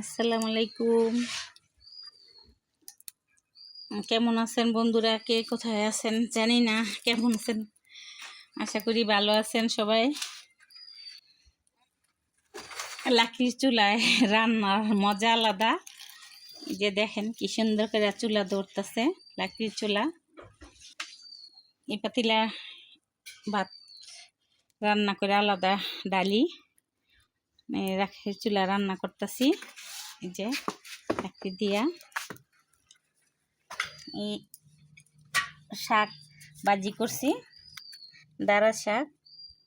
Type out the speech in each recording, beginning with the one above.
আসসালামু আলাইকুম। কেমন আছেন বন্ধুরা? কে কোথায় আছেন? জানি না, কেমন আছেন? আশা করি ভালো আছেন সবাই। লাকির চুলায় রান্নার মজা আলাদা। যে দেখেন কি সুন্দর করে চুলা ধরতেছে লাকির চুলা। এই পাতিলা ভাত রান্না করে আলাদা ডালি। রাখি, চুলা রান্না করতেছি। এই যে রাখি দিয়া। এই শাক বাজি করছি। দাঁড়া শাক,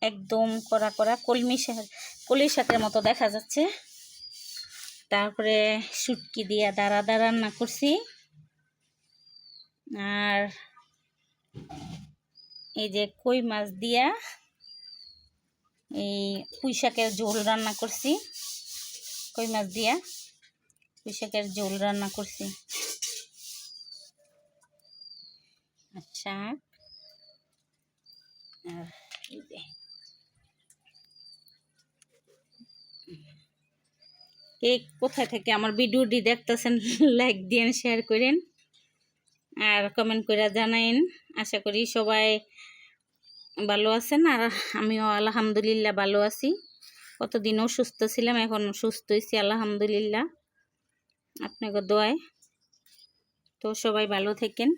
একদম কড়া করা কলমি শাক কলি শাকের মতো দেখা যাচ্ছে। তারপরে শুটকি দিয়া দাঁড়া দাঁড়া রান্না করছি। আর এই যে কই মাছ দিয়া এই পুঁই শাকের ঝোল রান্না করছি। কই মাছ দিয়া? পুঁই শাকের ঝোল রান্না করছি। শাক। আর কোথায় থেকে আমার ভিডিওটি দেখতেছেন লাইক দিয়েন শেয়ার করেন। আর কমেন্ট করে জানাইন। আশা করি সবাই ভালো আছেন? আর আমিও আলহামদুলিল্লাহ ভালো আছি। কতদিনও সুস্থ ছিলাম, এখন সুস্থ হয়েছি, আলহামদুলিল্লাহ। আপনাকে দোয়ায়। তো সবাই ভালো থাকেন।